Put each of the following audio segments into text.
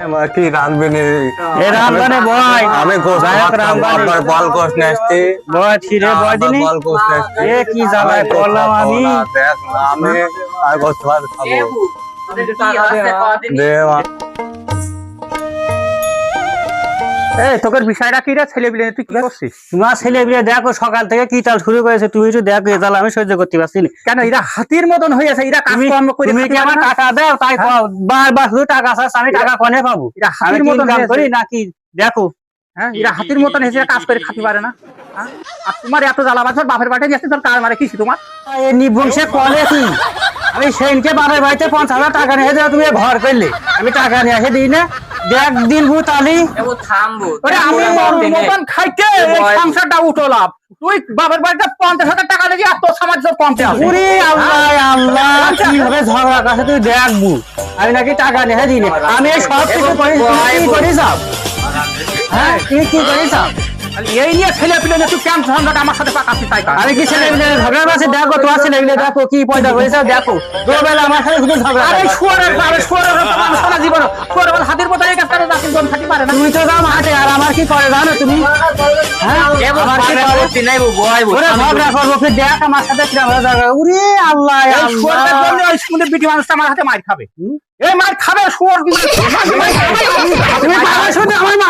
কি রাঁধবি নি এ রামবানে বয়। আমি গোস আবার বল কোষ নেস্তি বয় ছিরে বয় দিনি বল কোষ নেস্তি এ কি জ্বালায় পড়লাম আমি? দেখ আমি আর গোস ভাত খাব। দে মা। এই তোকের বিষয়টা কি রে ছেলে বিলে তুই কি করছিস? তোমার ছেলে বিয়ে দেখো সকাল থেকে কি চাল শুরু করেছে তুমি একটু দেখো এ আমি সহ্য করতে পারছি না। কেন এরা হাতির মতন হয়েছে এরা কাজকর্ম করে তুমি কি আমার টাকা দাও? তাই বারবার শুধু টাকা চাস আমি টাকা কনে পাবো? এরা হাতির মতন কাম করি নাকি? দেখো। হ্যাঁ এরা হাতির মতন হয়েছে কাজ করে খাতে পারে না। হ্যাঁ? আর তোমার এত জ্বালা বাছর বাপের বাটে যাচ্ছে তোর কার মারে? কিছু তোমার? নিবংশে কলে কি? আমি সেনকে বাবার বাড়িতে পঞ্চাশ হাজার টাকা নিয়ে তুমি ঘর করলে। আমি টাকা নিয়ে এসে দিই না। দেখ দিন ভূত আলি ওরে আমি মতন খাইতে এই সংসারটা উঠলাম। তুই বাবার বাড়িতে পঞ্চাশ হাজার টাকা আর তোর আল্লাহ আল্লাহ কীভাবে ঝগড়া কাছে তুই দেখব আমি নাকি টাকা নিয়ে দিই না আমি সব কিছু করি হ্যাঁ কি হ্যাঁ তুই কি করিস এই নিয়ে ছেলে পিলে কেন আমার সাথে তাই? আমি কি ছেলে মিলে ঝগড়া আছে দেখো তোমার ছেলে মিলে দেখো কি পয়দা করেছে দেখো। দুবেলা আমার সাথে শুধু ঝগড়া আরে। শুয়ারের আরে শুয়ারের তো মানুষ সারা জীবন শুয়ারের বল হাতির মতো এই কাজ করে জন থাকি পারে না। তুমি তো যাও আর আমার কি করে জানো তুমি? হ্যাঁ? আমার কি করে? ঝগড়া করব ফির দেখ আমার সাথে ঝগড়া। উরে আল্লাহ এই শুয়ারের আল্লাহ জন্য ওই সুন্দর বিটি মানুষটা আমার হাতে মার খাবে। এই মার খাবে শুয়ার তুমি আমার মারতি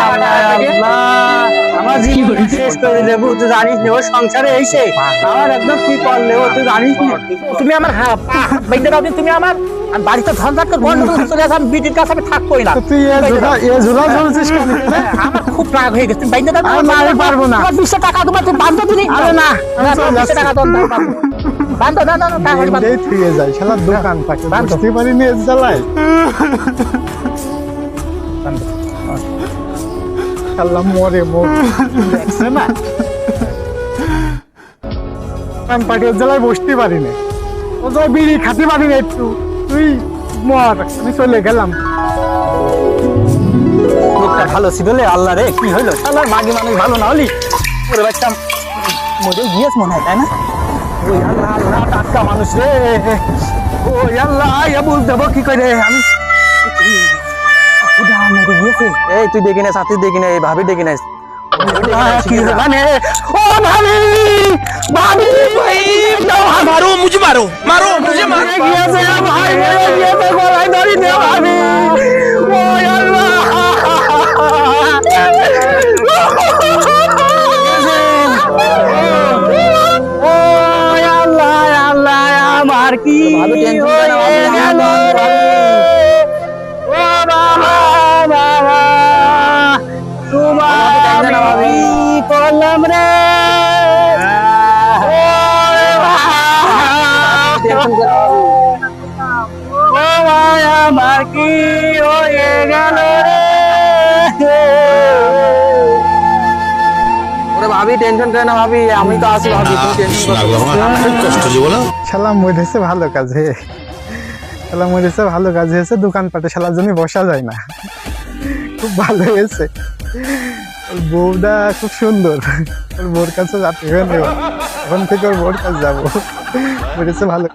শেষ করে দেবো তুই জানিস না ও সংসারে এসে আমার একদম কি করলে ও তুই জানিস না? তুমি আমার হ্যাঁ বেঁধে দাও তুমি আমার আমি বাড়িতে ঝঞ্ঝাট করে বন্ধ করে চলে আসলাম বিটির কাছে আমি থাকবোই না। তুই এ ঝোলা এ ঝোলা ঝুলছিস হ্যাঁ, আমার খুব রাগ হয়ে গেছে। বাইন্দে দাও আমি মারি পারব না। তোমার টাকা তোমার তুমি বান্ধব আরে না, আমি না, চলে তোমার 20 টাকা দাও বান্ধব টাকা বান্ধব যায় শালা দোকান থাকে বুঝতে পারি নি জ্বালায়। বসতে পারি ও তো বিড়ি পারি না একটু। তুই মর চলে গেলাম। ভালো আল্লাহ রে মাগি মানুষ ভালো না মনে হয়, তাই না? আল্লাহ আল্লাহ, টাটকা মানুষ রে। ওই আল্লাহ, ইয়া দেবো কি করে আমি? খুদা মেরে গেছে এই তুই দেখি না সাথী দেখি না এই ভাবি দেখি না কি মানে ও ভাবি ভাবি ভাই দাও মারো মুঝে মারো মারো মুঝে মারো ভাই মেরে গিয়েছে গলায় দড়ি দেওয়া কি হয়ে গেল ওরে ভাবি টেনশন করে না ভাবি আমি তো আছি ভাবি তুমি টেনশন খুব কষ্ট জীবন? শালা মরেছে ভালো কাজে শালা মরেছে ভালো কাজ হয়েছে দোকান পাটে শালার জন্য বসা যায় না। খুব ভালো হয়েছে। বউটা খুব সুন্দর। ওর বোর কাছে যাতে এখন থেকে ওর বোর কাছে যাব। মরেছে ভালো